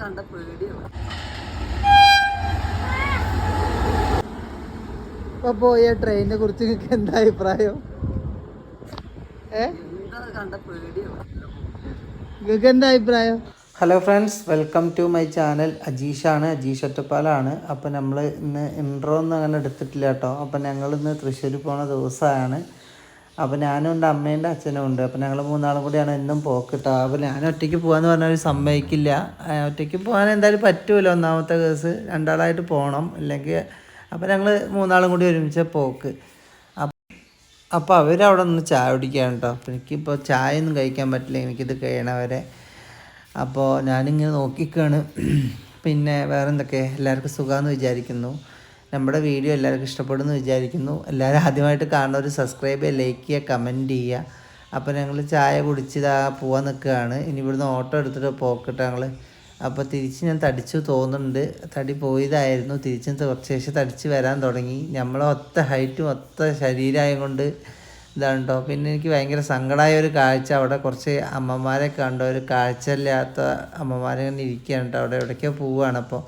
കണ്ട പേടിയാണ്. ഇപ്പൊ പോയ ട്രെയിനിനെ കുറിച്ച് നിങ്ങൾക്ക് എന്താ അഭിപ്രായം? കണ്ട നിങ്ങൾക്ക് എന്താ അഭിപ്രായം? Hello friends welcome to my channel അജീഷാണ് Ajeesh ഒറ്റപ്പാലാണ്. അപ്പോൾ നമ്മൾ ഇന്ന് ഇൻട്രോ ഒന്നും അങ്ങനെ എടുത്തിട്ടില്ല കേട്ടോ. അപ്പോൾ ഞങ്ങൾ ഇന്ന് തൃശ്ശൂർ പോണ ദിവസമാണ് അപ്പോൾ ഞാനും ഉണ്ട് അമ്മേന്റെ അച്ഛനും ഉണ്ട്. അപ്പോൾ ഞങ്ങൾ മൂന്നാളും കൂടിയാണ് എന്നും പോക്ക് കേട്ടോ അപ്പോൾ ഞാൻ ഒറ്റയ്ക്ക് പോകാന്ന് പറഞ്ഞാൽ സമ്മതിക്കില്ല. ഒറ്റയ്ക്ക് പോകാൻ എന്തായാലും പറ്റുമല്ലോ ഒന്നാമത്തെ കേസ്. രണ്ടാളായിട്ട് പോകണം ഇല്ലെങ്കിൽ അപ്പോൾ ഞങ്ങൾ മൂന്നാളും കൂടി ഒരുമിച്ച് പോക്ക്. അപ്പോൾ അവരവിടെ നിന്ന് ചായ കുടിക്കുകയാണ് കേട്ടോ അപ്പോൾ എനിക്കിപ്പോൾ ചായ ഒന്നും കഴിക്കാൻ പറ്റില്ല. എനിക്കിത് കഴിയണവരെ അപ്പോൾ ഞാനിങ്ങനെ നോക്കിക്കാണ്. പിന്നെ വേറെന്തൊക്കെ? എല്ലാവർക്കും സുഖമാണെന്ന് വിചാരിക്കുന്നു. നമ്മുടെ വീഡിയോ എല്ലാവർക്കും ഇഷ്ടപ്പെടുമെന്ന് വിചാരിക്കുന്നു. എല്ലാവരും ആദ്യമായിട്ട് കാണുന്നവർ സബ്സ്ക്രൈബ് ചെയ്യുക ലൈക്ക് ചെയ്യുക കമന്റ് ചെയ്യുക. അപ്പോൾ ഞങ്ങൾ ചായ കുടിച്ചിതാ പോകാൻ നിൽക്കുകയാണ്. ഇനി ഇവിടുന്ന് ഓട്ടോ എടുത്തിട്ട് പോക്കട്ടെ ഞങ്ങൾ അപ്പോൾ തിരിച്ച് ഞാൻ തടിച്ചു തോന്നുന്നുണ്ട്. തടി പോയതായിരുന്നു. തിരിച്ചും കുറച്ച് ശേഷം തടിച്ച് വരാൻ തുടങ്ങി. നമ്മളെ ഒത്ത ഹൈറ്റും ഒത്ത ശരീരമായത് കൊണ്ട് ഇതാണ് കേട്ടോ പിന്നെ എനിക്ക് ഭയങ്കര സങ്കടമായ ഒരു കാഴ്ച. അവിടെ കുറച്ച് അമ്മമാരെ കണ്ടോ? ഒരു കാഴ്ചയില്ലാത്ത അമ്മമാരെ ഇങ്ങനെ ഇരിക്കുകയാണ് കേട്ടോ അവിടെ എവിടേക്കോ പോവുകയാണ് അപ്പോൾ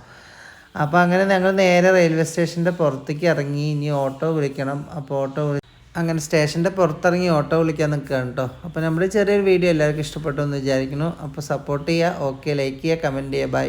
അപ്പോൾ അങ്ങനെ ഞങ്ങൾ നേരെ റെയിൽവേ സ്റ്റേഷന്റെ പുറത്തേക്ക് ഇറങ്ങി. ഇനി ഓട്ടോ വിളിക്കണം. അപ്പോൾ ഓട്ടോ വിളി അങ്ങനെ സ്റ്റേഷന്റെ പുറത്തിറങ്ങി ഓട്ടോ വിളിക്കാൻ നിൽക്കുകയാണ് കേട്ടോ. അപ്പോൾ നമ്മുടെ ചെറിയൊരു വീഡിയോ എല്ലാവർക്കും ഇഷ്ടപ്പെട്ടു എന്ന് വിചാരിക്കുന്നു. അപ്പോൾ സപ്പോർട്ട് ചെയ്യുക ഓക്കെ ലൈക്ക് ചെയ്യുക കമന്റ് ചെയ്യുക. ബൈ